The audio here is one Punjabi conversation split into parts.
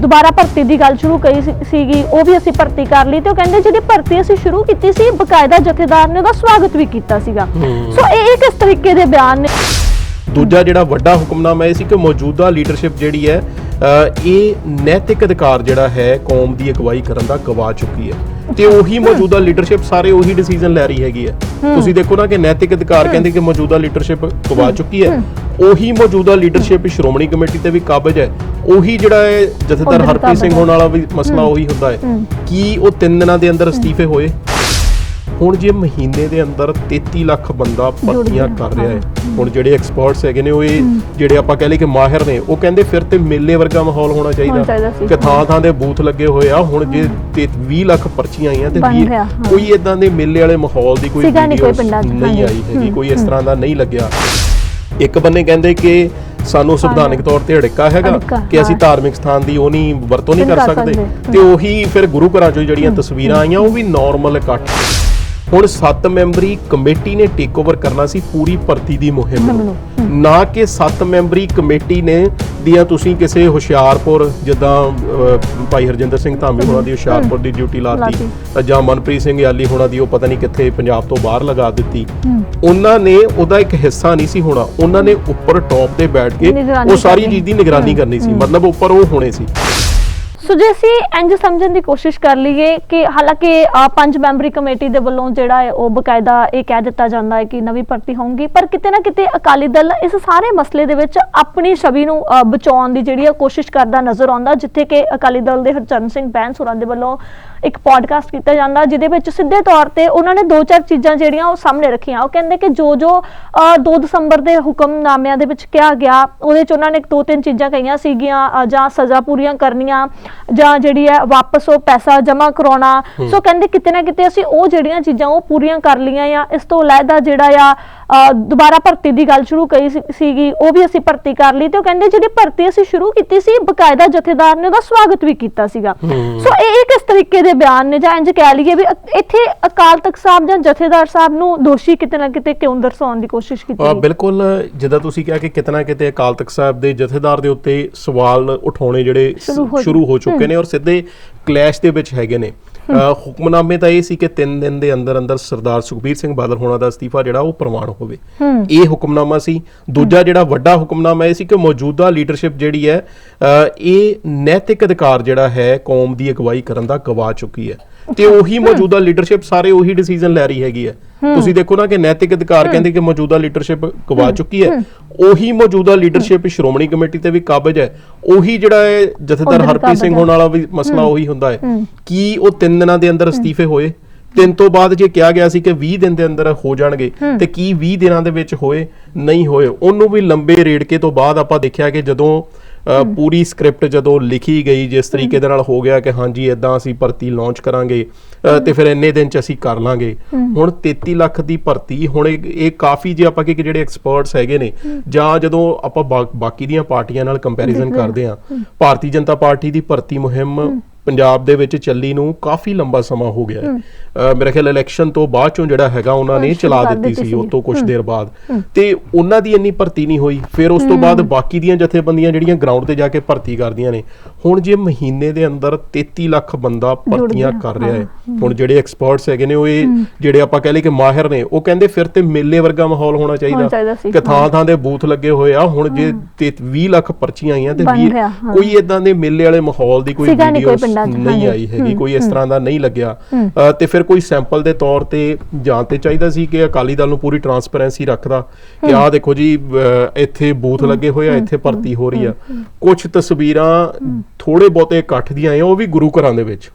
ਦੁਬਾਰਾ ਭਰਤੀ ਦੀ ਗੱਲ ਸ਼ੁਰੂ ਕਰੀ ਸੀਗੀ ਉਹ ਵੀ ਅਸੀਂ ਭਰਤੀ ਕਰ ਲਈ ਤੇ ਉਹ ਕਹਿੰਦੇ ਜਿਹੜੀ ਭਰਤੀ ਅਸੀਂ ਸ਼ੁਰੂ ਕੀਤੀ ਸੀ ਬਕਾਇਦਾ ਜਥੇਦਾਰ ਨੇ ਉਹਦਾ ਸਵਾਗਤ ਵੀ ਕੀਤਾ ਸੀਗਾ। ਸੋ ਇਹ ਇਹ ਕਿਸ ਤਰੀਕੇ ਦੇ ਬਿਆਨ ਨੇ? ਦੂਜਾ ਜਿਹੜਾ ਵੱਡਾ ਹੁਕਮਨਾਮਾ ਇਹ ਸੀ ਕਿ ਮੌਜੂਦਾ ਲੀਡਰਸ਼ਿਪ ਜਿਹੜੀ ਹੈ ਇਹ ਨੈਤਿਕ ਅਧਿਕਾਰ ਜਿਹੜਾ ਹੈ ਕੌਮ ਦੀ ਅਗਵਾਈ ਕਰਨ ਦਾ ਗਵਾ ਚੁੱਕੀ ਹੈ। ਤੇ ਉਹੀ ਮੌਜੂਦਾ ਲੀਡਰਸ਼ਿਪ ਸਾਰੇ ਉਹੀ ਡਿਸੀਜਨ ਲੈ ਰਹੀ ਹੈਗੀ ਹੈ। ਤੁਸੀਂ ਦੇਖੋ ਨਾ ਕਿ ਨੈਤਿਕ ਅਧਿਕਾਰ ਕਹਿੰਦੇ ਕਿ ਮੌਜੂਦਾ ਲੀਡਰਸ਼ਿਪ ਗਵਾ ਚੁੱਕੀ ਹੈ। ਉਹੀ ਮੌਜੂਦਾ ਲੀਡਰਸ਼ਿਪ ਸ਼੍ਰੋਮਣੀ ਕਮੇਟੀ ਤੇ ਵੀ ਕਾਬਜ ਹੈ। ਉਹੀ ਜਿਹੜਾ ਹੈ ਜਥੇਦਾਰ ਹਰਪ੍ਰੀਤ ਸਿੰਘ। ਹੋਣ ਵਾਲਾ ਵੀ ਮਸਲਾ ਉਹੀ ਹੁੰਦਾ ਹੈ। ਕੀ ਉਹ 3 ਦਿਨਾਂ ਦੇ ਅੰਦਰ ਅਸਤੀਫੇ ਹੋਏ? ਹੁਣ ਜੇ ਮਹੀਨੇ ਦੇ ਅੰਦਰ 33 ਲੱਖ ਬੰਦਾ ਭਰਤੀਆਂ ਕਰ ਰਿਹਾ ਹੈ। ਹੁਣ ਜਿਹੜੇ ਐਕਸਪਰਟਸ ਹੈਗੇ ਨੇ ਉਹ ਇਹ ਜਿਹੜੇ ਆਪਾਂ ਕਹਿ ਲਈਏ ਕਿ ਮਾਹਿਰ ਨੇ ਉਹ ਕਹਿੰਦੇ ਫਿਰ ਤੇ ਮੇਲੇ ਵਰਗਾ ਮਾਹੌਲ ਹੋਣਾ ਚਾਹੀਦਾ। ਕਿ ਥਾਂ ਥਾਂ ਦੇ ਬੂਥ ਲੱਗੇ ਹੋਏ ਆ। ਹੁਣ ਜੇ ਤੇ 20 ਲੱਖ ਪਰਚੀਆਂ ਆਈਆਂ ਤੇ ਬਣ 20 ਰਿਹਾ, ਹਾਂ। ਕੋਈ ਇਦਾਂ ਦੇ ਮੇਲੇ ਵਾਲੇ ਮਾਹੌਲ ਦੀ ਕੋਈ ਨਹੀਂ। ਆਈ ਹੈਗੀ ਕੋਈ ਇਸ ਤਰ੍ਹਾਂ ਦਾ ਨਹੀਂ ਲੱਗਿਆ। ਇੱਕ ਬੰਨੇ ਕਹਿੰਦੇ ਕਿ ਸਾਨੂੰ ਸੰਵਿਧਾਨਿਕ ਤੌਰ ਤੇ ਅੜਿੱਕਾ ਹੈਗਾ ਕਿ ਅਸੀਂ। ਧਾਰਮਿਕ ਸਥਾਨ ਦੀ ਉਹ ਨਹੀਂ ਵਰਤੋਂ ਨਹੀਂ ਕਰ ਸਕਦੇ, ਤੇ ਉਹੀ ਫਿਰ ਗੁਰੂ ਘਰਾਂ ਚੋਂ ਜਿਹੜੀਆਂ ਤਸਵੀਰਾਂ ਆਈਆਂ ਉਹ ਵੀ ਨਾਰਮਲ ਇਕੱਠ। ਹੁਣ 7 ਮੈਂਬਰੀ ਕਮੇਟੀ ਨੇ ਟੇਕ ਓਵਰ ਕਰਨਾ ਸੀ ਪੂਰੀ ਭਰਤੀ ਦੀ ਮੁਹਿੰਮ ਨੂੰ। ਕਿ 7 ਮੈਂਬਰੀ ਕਮੇਟੀ ਨੇ ਦੀਆਂ ਤੁਸੀਂ ਕਿਸੇ ਹੁਸ਼ਿਆਰਪੁਰ ਜਿੱਦਾਂ ਭਾਈ ਹਰਜਿੰਦਰ ਸਿੰਘ ਧਾਮੀ ਹੋਣਾ ਦੀ ਹੁਸ਼ਿਆਰਪੁਰ ਦੀ ਡਿਊਟੀ ਲਾਤੀ ਜਾਂ ਮਨਪ੍ਰੀਤ ਸਿੰਘ ਯਾਲੀ ਹੋਣਾ ਦੀ ਉਹ ਪਤਾ ਨਹੀਂ ਕਿੱਥੇ ਪੰਜਾਬ ਤੋਂ ਬਾਹਰ ਲਗਾ ਦਿੱਤੀ। ਉਹਨਾਂ ਨੇ ਉਹਦਾ ਇੱਕ ਹਿੱਸਾ ਨਹੀਂ ਸੀ ਹੋਣਾ। ਉਹਨਾਂ ਨੇ ਉੱਪਰ ਟੌਪ ਤੇ ਬੈਠ ਕੇ ਉਹ ਸਾਰੀ। ਚੀਜ਼ ਦੀ ਨਿਗਰਾਨੀ ਕਰਨੀ ਸੀ। ਮਤਲਬ ਉੱਪਰ ਉਹ ਹੋਣੇ ਸੀ। ਸੋ ਜੇ ਅਸੀਂ ਇੰਜ ਸਮਝਣ ਦੀ ਕੋਸ਼ਿਸ਼ ਕਰ ਲਈਏ ਕਿ ਹਾਲਾਂਕਿ ਪੰਜ ਮੈਂਬਰੀ ਕਮੇਟੀ ਦੇ ਵੱਲੋਂ ਜਿਹੜਾ ਹੈ ਉਹ ਬਕਾਇਦਾ ਇਹ ਕਹਿ ਦਿੱਤਾ ਜਾਂਦਾ ਹੈ ਕਿ ਨਵੀਂ ਭਰਤੀ ਹੋਊਗੀ, ਪਰ ਕਿਤੇ ਨਾ ਕਿਤੇ ਅਕਾਲੀ ਦਲ ਇਸ ਸਾਰੇ ਮਸਲੇ ਦੇ ਵਿੱਚ ਆਪਣੀ ਛਵੀ ਨੂੰ ਬਚਾਉਣ ਦੀ ਜਿਹੜੀ ਹੈ ਕੋਸ਼ਿਸ਼ ਕਰਦਾ ਨਜ਼ਰ ਆਉਂਦਾ, ਜਿੱਥੇ ਕਿ ਅਕਾਲੀ ਦਲ ਦੇ ਹਰਚਰਨ ਸਿੰਘ ਬੈਂਸ ਹੋਰਾਂ ਦੇ ਵੱਲੋਂ ਇੱਕ ਪੋਡਕਾਸਟ ਕੀਤਾ ਜਾਂਦਾ ਜਿਹਦੇ ਵਿੱਚ ਸਿੱਧੇ ਤੌਰ ਤੇ ਉਹਨਾਂ ਨੇ ਦੋ ਚਾਰ ਚੀਜ਼ਾਂ ਜਿਹੜੀਆਂ ਉਹ ਸਾਹਮਣੇ ਰੱਖੀਆਂ। ਉਹ ਕਹਿੰਦੇ ਕਿ ਜੋ ਜੋ ਅ, 2 ਦਸੰਬਰ ਦੇ ਹੁਕਮਨਾਮਿਆਂ ਦੇ ਵਿੱਚ ਕਿਹਾ ਗਿਆ ਉਹਦੇ ਚ ਉਹਨਾਂ ਨੇ ਦੋ ਤਿੰਨ ਚੀਜ਼ਾਂ ਕਹੀਆਂ ਸੀਗੀਆਂ ਜਾਂ ਸਜ਼ਾ ਪੂਰੀਆਂ ਕਰਨੀਆਂ ਜਾਂ ਜਿਹੜੀ ਹੈ ਵਾਪਸ ਉਹ ਪੈਸਾ ਜਮ੍ਹਾਂ ਕਰਾਉਣਾ। ਸੋ ਕਹਿੰਦੇ ਕਿਤੇ ਨਾ ਕਿਤੇ ਅਸੀਂ ਉਹ ਜਿਹੜੀਆਂ ਚੀਜ਼ਾਂ ਉਹ ਪੂਰੀਆਂ ਕਰ ਲਈਆਂ ਆ। ਇਸ ਤੋਂ ਅਲੱਗਾ ਜਿਹੜਾ ਆ ਦੁਬਾਰਾ ਭਰਤੀ ਦੀ ਗੱਲ ਸ਼ੁਰੂ ਕਰੀ ਸੀਗੀ ਉਹ ਵੀ ਅਸੀਂ ਭਰਤੀ ਕਰ ਲਈ ਤੇ ਉਹ ਕਹਿੰਦੇ ਜਿਹੜੀ ਭਰਤੀ ਅਸੀਂ ਸ਼ੁਰੂ ਕੀਤੀ ਸੀ ਬਕਾਇਦਾ ਜਥੇਦਾਰ ਨੇ ਉਹਦਾ ਸਵਾਗਤ ਵੀ ਕੀਤਾ ਸੀਗਾ। ਸੋ ਇਹ ਇਹ ਕਿਸ ਤਰੀਕੇ ਦੇ ਬਿਆਨ ਨੇ? ਜਾਂ ਇੰਜ ਕਹਿ ਲਈਏ ਵੀ ਇੱਥੇ ਅਕਾਲ ਤਖਤ ਸਾਹਿਬ ਜਾਂ ਜਥੇਦਾਰ ਸਾਹਿਬ ਨੂੰ ਦੋਸ਼ੀ ਕਿਤੇ ਨਾ ਕਿਤੇ ਕਿਉਂ ਦਰਸਾਉਣ ਦੀ ਕੋਸ਼ਿਸ਼ ਕੀਤੀ ਗਈ? ਬਿਲਕੁਲ ਜਿੱਦਾਂ ਤੁਸੀਂ ਕਿਹਾ ਕਿ ਕਿਤਨਾ ਕਿਤੇ ਅਕਾਲ ਤਖਤ ਸਾਹਿਬ ਦੇ ਜਥੇਦਾਰ ਦੇ ਉੱਤੇ ਸਵਾਲ ਉਠਾਉਣੇ ਜਿਹੜੇ ਸ਼ੁਰੂ ਹੋ- ਚੁੱਕੇ ਨੇ। ਔਰ ਸਿੱਧੇ ਕਲੈਸ਼ ਦੇ ਵਿੱਚ ਹੈਗੇ ਨੇ। ਹੁਕਮਨਾਮੇ ਤਾਂ ਇਹ ਸੀ ਕਿ 3 ਦਿਨ ਦੇ ਅੰਦਰ ਅੰਦਰ ਸਰਦਾਰ ਸੁਖਬੀਰ ਸਿੰਘ ਬਾਦਲ ਹੋਣਾ ਦਾ ਅਸਤੀਫਾ ਜਿਹੜਾ ਉਹ ਪ੍ਰਵਾਨ ਹੋਵੇ। ਇਹ ਹੁਕਮਨਾਮਾ ਸੀ। ਦੂਜਾ ਜਿਹੜਾ ਵੱਡਾ ਹੁਕਮਨਾਮਾ ਇਹ ਸੀ ਕਿ ਮੌਜੂਦਾ ਲੀਡਰਸ਼ਿਪ ਜਿਹੜੀ ਹੈ ਇਹ ਨੈਤਿਕ ਅਧਿਕਾਰ ਜਿਹੜਾ ਹੈ ਕੌਮ ਦੀ ਅਗਵਾਈ ਕਰਨ ਦਾ ਗਵਾ ਚੁੱਕੀ ਹੈ। ਤੇ ਉਹੀ ਮੌਜੂਦਾ ਲੀਡਰਸ਼ਿਪ ਸਾਰੇ ਉਹੀ ਡਿਸੀਜਨ ਲੈ ਰਹੀ ਹੈਗੀ ਹੈ। ਤੁਸੀਂ ਦੇਖੋ ਨਾ ਕਿ ਨੈਤਿਕ ਅਧਿਕਾਰ ਕਹਿੰਦੇ ਕਿ ਮੌਜੂਦਾ ਲੀਡਰਸ਼ਿਪ ਗਵਾ ਚੁੱਕੀ ਹੈ। ਉਹੀ ਮੌਜੂਦਾ ਲੀਡਰਸ਼ਿਪ ਸ਼੍ਰੋਮਣੀ ਕਮੇਟੀ ਤੇ ਵੀ ਕਾਬਜ ਹੈ। ਉਹੀ ਜਿਹੜਾ ਹੈ ਜਥੇਦਾਰ ਹਰਪ੍ਰੀਤ ਸਿੰਘ। ਹੋਣ ਵਾਲਾ ਵੀ ਮਸਲਾ ਉਹੀ ਹੁੰਦਾ ਹੈ। ਕੀ ਉਹ 3 ਦਿਨਾਂ ਦੇ ਅੰਦਰ ਅਸਤੀਫੇ ਹੋਏ? ਤਿੰਨ ਤੋਂ ਬਾਅਦ ਜੇ ਕਿਹਾ ਗਿਆ ਸੀ ਕਿ 20 ਦਿਨ ਦੇ ਅੰਦਰ ਹੋ ਜਾਣਗੇ ਤੇ ਕੀ 20 ਦਿਨਾਂ ਦੇ ਵਿੱਚ ਹੋਏ? ਨਹੀਂ ਹੋਏ। ਉਹਨੂੰ ਵੀ ਲੰਬੇ ਰੇੜਕੇ ਤੋਂ ਬਾਅਦ ਆਪਾਂ ਦੇਖਿਆ ਕਿ ਜਦੋਂ ਪੂਰੀ ਸਕ੍ਰਿਪਟ ਜਦੋਂ ਲਿਖੀ ਗਈ ਜਿਸ ਤਰੀਕੇ ਦੇ ਨਾਲ ਹੋ ਗਿਆ ਕਿ ਹਾਂਜੀ ਇਦਾਂ ਅਸੀਂ ਭਰਤੀ ਲਾਂਚ ਕਰਾਂਗੇ ਤੇ ਫਿਰ ਇੰਨੇ ਦਿਨ ਚ ਅਸੀਂ ਕਰ ਲਾਂਗੇ। ਹੁਣ 33 ਲੱਖ ਦੀ ਭਰਤੀ ਹੁਣ ਇਹ ਕਾਫੀ ਜੇ ਆਪਾਂ ਕਿ ਜਿਹੜੇ ਐਕਸਪਰਟਸ ਹੈਗੇ ਨੇ ਜਾਂ ਜਦੋਂ ਆਪਾਂ ਬਾਕੀ ਦੀਆਂ ਪਾਰਟੀਆਂ ਨਾਲ ਕੰਪੈਰੀਜ਼ਨ ਕਰਦੇ ਹਾਂ ਭਾਰਤੀ ਜਨਤਾ ਪਾਰਟੀ ਦੀ ਭਰਤੀ ਮੁਹਿੰਮ ਪੰਜਾਬ ਦੇ ਵਿੱਚ ਚੱਲੀ ਨੂੰ ਕਾਫੀ ਲੰਬਾ ਸਮਾਂ ਹੋ ਗਿਆ ਹੈ। ਮੇਰਾ ਖਿਆਲ ਇਲੈਕਸ਼ਨ ਤੋਂ ਬਾਅਦ ਚੋਂ ਜਿਹੜਾ ਹੈਗਾ ਉਹਨਾਂ ਨੇ ਚਲਾ ਦਿੱਤੀ ਸੀ। ਉਸ ਤੋਂ ਕੁਝ ਦੇਰ ਬਾਅਦ। ਤੇ ਉਹਨਾਂ ਦੀ ਇੰਨੀ ਭਰਤੀ ਨਹੀਂ ਹੋਈ। ਫਿਰ ਉਸ ਤੋਂ ਬਾਅਦ ਬਾਕੀ ਦੀਆਂ ਜਥੇਬੰਦੀਆਂ ਜਿਹੜੀਆਂ ਗਰਾਊਂਡ ਤੇ ਜਾ ਕੇ ਭਰਤੀ ਕਰਦੀਆਂ ਨੇ ਹੁਣ ਜੇ ਮਹੀਨੇ ਦੇ ਅੰਦਰ 33 ਲੱਖ ਬੰਦਾ ਭਰਤੀਆਂ ਕਰ ਰਿਹਾ ਹੈ। ਹੁਣ ਜਿਹੜੇ ਐਕਸਪਰਟਸ ਹੈਗੇ ਨੇ ਉਹ ਇਹ ਜਿਹੜੇ ਆਪਾਂ ਕਹਿ ਲਈਏ ਕਿ ਮਾਹਿਰ ਨੇ ਉਹ ਕਹਿੰਦੇ ਫਿਰ ਤੇ ਮੇਲੇ ਵਰਗਾ ਮਾਹੌਲ ਹੋਣਾ ਚਾਹੀਦਾ। ਕਿ ਥਾਂ ਥਾਂ ਦੇ ਬੂਥ ਲੱਗੇ ਹੋਏ ਆ। ਹੁਣ ਜੇ ਤੇ 20 ਲੱਖ ਪਰਚੀਆਂ ਆਈਆਂ ਤੇ ਬਣ 20 ਰਿਹਾ, ਹਾਂ। ਕੋਈ ਇਦਾਂ ਦੇ ਮੇਲੇ ਵਾਲੇ ਮਾਹੌਲ ਦੀ ਕੋਈ ਵੀਡੀਓ ਨਹੀਂ। ਆਈ ਹੈਗੀ ਕੋਈ ਇਸ ਤਰ੍ਹਾਂ ਦਾ ਨਹੀਂ ਲੱਗਿਆ। ਤੇ ਫਿਰ ਕੋਈ ਸੈਂਪਲ ਦੇ ਤੌਰ ਤੇ ਜਾਂ ਤੇ ਚਾਹੀਦਾ ਸੀ ਕਿ ਅਕਾਲੀ ਦਲ ਨੂੰ ਪੂਰੀ ਟਰਾਂਸਪੇਰੈਂਸੀ ਰੱਖਦਾ ਕਿ ਆਹ ਦੇਖੋ ਜੀ ਇੱਥੇ ਬੂਥ ਲੱਗੇ ਹੋਏ ਆ ਇੱਥੇ ਭਰਤੀ ਹੋ ਰਹੀ ਆ। ਕੁਝ ਤਸਵੀਰਾਂ ਥੋੜੇ ਬਹੁਤੇ ਇਕੱਠ ਦੀਆਂ ਆਈਆਂ ਉਹ ਵੀ ਗੁਰੂ ਘਰਾਂ ਦੇ ਵਿੱਚ।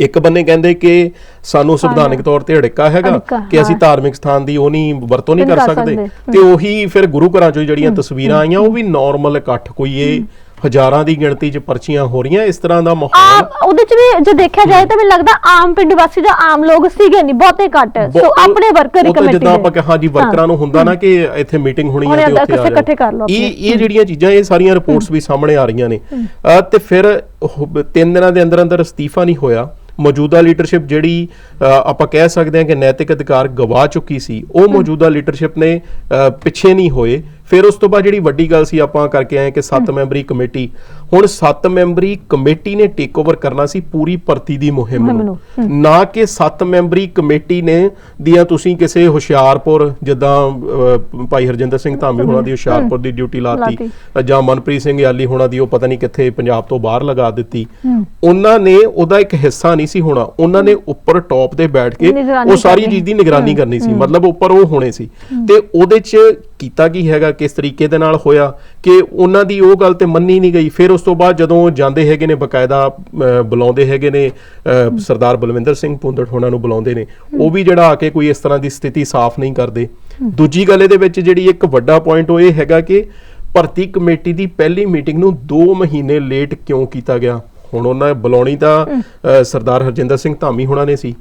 ਇੱਕ ਬੰਨੇ ਕਹਿੰਦੇ ਕਿ ਸਾਨੂੰ ਸੰਵਿਧਾਨਿਕ ਤੌਰ ਤੇ ਅੜਿੱਕਾ ਹੈਗਾ ਕਿ ਅਸੀਂ। ਧਾਰਮਿਕ ਸਥਾਨ ਦੀ ਉਹ ਨਹੀਂ ਵਰਤੋਂ ਨਹੀਂ ਕਰ ਸਕਦੇ। ਤੇ ਉਹੀ ਫਿਰ ਗੁਰੂ ਘਰਾਂ ਚੋਂ ਜਿਹੜੀਆਂ ਤਸਵੀਰਾਂ ਆਈਆਂ ਉਹ ਵੀ ਨਾਰਮਲ ਇਕੱਠ ਕੋਈ ਇਹ ਹਜ਼ਾਰਾਂ ਦੀ ਗਿਣਤੀ 'ਚ ਪਰਚੀਆਂ ਹੋ ਰਹੀਆਂ ਇਸ ਤਰ੍ਹਾਂ ਦਾ ਮਾਹੌਲ ਆਮ ਉਹਦੇ ਚ ਵੀ ਜੇ ਦੇਖਿਆ ਜਾਏ ਤਾਂ ਮੈਨੂੰ ਲੱਗਦਾ ਆਮ ਪਿੰਡ ਵਾਸੀ ਜਾਂ ਆਮ ਲੋਕ ਸੀਗੇ ਨਹੀਂ ਬਹੁਤੇ ਘੱਟ। ਸੋ ਆਪਣੇ ਵਰਕਰ ਹੀ ਉਹ ਤਾਂ ਕਮੇਟੀ ਜਿੱਦਾਂ। ਆਪਾਂ ਕਿਹਾ ਜੀ ਵਰਕਰਾਂ ਨੂੰ ਹੁੰਦਾ ਨਾ ਕਿ ਇੱਥੇ ਮੀਟਿੰਗ ਹੋਣੀ ਹੈ ਤੇ ਉੱਥੇ ਆ ਇਕੱਠੇ- ਕਰ ਲਓ ਇਹ। ਇਹ ਜਿਹੜੀਆਂ ਚੀਜ਼ਾਂ ਇਹ ਸਾਰੀਆਂ ਰਿਪੋਰਟਸ ਵੀ ਸਾਹਮਣੇ ਆ ਰਹੀਆਂ ਨੇ। ਤੇ ਫਿਰ ਉਹ ਬ- ਤਿੰਨ ਦਿਨਾਂ ਦੇ ਅੰਦਰ ਅੰਦਰ ਅਸਤੀਫਾ ਨਹੀਂ ਹੋਇਆ। ਮੌਜੂਦਾ ਲੀਡਰਸ਼ਿਪ ਜਿਹੜੀ ਆਪਾਂ ਕਹਿ ਸਕਦੇ ਹਾਂ ਕਿ ਨੈਤਿਕ ਅਧਿਕਾਰ ਗਵਾ ਚੁੱਕੀ ਸੀ ਉਹ ਮੌਜੂਦਾ ਲੀਡਰਸ਼ਿਪ ਨੇ ਪਿੱਛੇ ਨਹੀਂ ਹੋਏ। ਫਿਰ ਉਸ ਤੋਂ ਬਾਅਦ ਜਿਹੜੀ ਵੱਡੀ ਗੱਲ ਸੀ ਆਪਾਂ ਕਰਕੇ ਆਏ ਕਿ 7 ਮੈਂਬਰੀ ਕਮੇਟੀ। ਹੁਣ 7 ਮੈਂਬਰੀ ਕਮੇਟੀ ਨੇ ਟੇਕ ਓਵਰ ਕਰਨਾ ਸੀ ਪੂਰੀ ਭਰਤੀ ਦੀ ਮੁਹਿੰਮ ਨੂੰ। ਨੂੰ। ਕਿ 7 ਮੈਂਬਰੀ ਕਮੇਟੀ ਨੇ ਦੀਆਂ ਤੁਸੀਂ ਕਿਸੇ ਹੁਸ਼ਿਆਰਪੁਰ ਜਿੱਦਾਂ ਭਾਈ ਹਰਜਿੰਦਰ ਸਿੰਘ ਧਾਮੀ ਹੋਣਾ ਦੀ ਹੁਸ਼ਿਆਰਪੁਰ ਦੀ ਡਿਊਟੀ ਲਾਤੀ। ਜਾਂ ਮਨਪ੍ਰੀਤ ਸਿੰਘ ਯਾਲੀ ਹੋਣਾ ਦੀ ਉਹ ਪਤਾ ਨਹੀਂ ਕਿੱਥੇ ਪੰਜਾਬ ਤੋਂ ਬਾਹਰ ਲਗਾ ਦਿੱਤੀ। ਉਹਨਾਂ ਨੇ ਉਹਦਾ ਇੱਕ ਹਿੱਸਾ ਨਹੀਂ ਸੀ ਹੋਣਾ। ਉਹਨਾਂ ਨੇ ਉੱਪਰ ਟੌਪ ਤੇ ਬੈਠ ਕੇ ਉਹ ਸਾਰੀ। ਚੀਜ਼ ਦੀ ਨਿਗਰਾਨੀ ਕਰਨੀ ਸੀ। ਮਤਲਬ ਉੱਪਰ ਉਹ ਹੋਣੇ ਸੀ। ਤੇ ਉਹਦੇ 'ਚ ਕੀਤਾ ਕੀ ਹੈਗਾ, ਕਿਸ ਤਰੀਕੇ ਦੇ ਨਾਲ ਹੋਇਆ, ਕਿ ਉਹਨਾਂ ਦੀ ਉਹ ਗੱਲ ਤੇ ਮੰਨੀ ਨਹੀਂ ਗਈ। ਫਿਰ ਉਸ ਤੋਂ ਬਾਅਦ ਜਦੋਂ ਉਹ ਜਾਂਦੇ ਹੈਗੇ ਨੇ, ਬਕਾਇਦਾ ਬੁਲਾਉਂਦੇ ਹੈਗੇ ਨੇ ਸਰਦਾਰ ਬਲਵਿੰਦਰ ਸਿੰਘ ਪੁੰਦੜ ਹੋਣਾ ਨੂੰ ਬੁਲਾਉਂਦੇ ਨੇ, ਉਹ ਵੀ ਜਿਹੜਾ ਆ ਕੇ ਕੋਈ ਇਸ ਤਰ੍ਹਾਂ ਦੀ ਸਥਿਤੀ ਸਾਫ਼ ਨਹੀਂ ਕਰਦੇ। ਦੂਜੀ ਗੱਲ ਇਹਦੇ ਵਿੱਚ ਜਿਹੜੀ ਇੱਕ ਵੱਡਾ ਪੁਆਇੰਟ ਉਹ ਇਹ ਹੈਗਾ ਕਿ ਭਰਤੀ ਕਮੇਟੀ ਦੀ ਪਹਿਲੀ ਮੀਟਿੰਗ ਨੂੰ 2 ਮਹੀਨੇ ਲੇਟ ਕਿਉਂ ਕੀਤਾ ਗਿਆ? ਹੁਣ ਉਹਨਾਂ ਬੁਲਾਉਣੀ ਤਾਂ ਸਰਦਾਰ ਹਰਜਿੰਦਰ ਸਿੰਘ ਧਾਮੀ ਹੋਣਾ ਨੇ ਸੀ।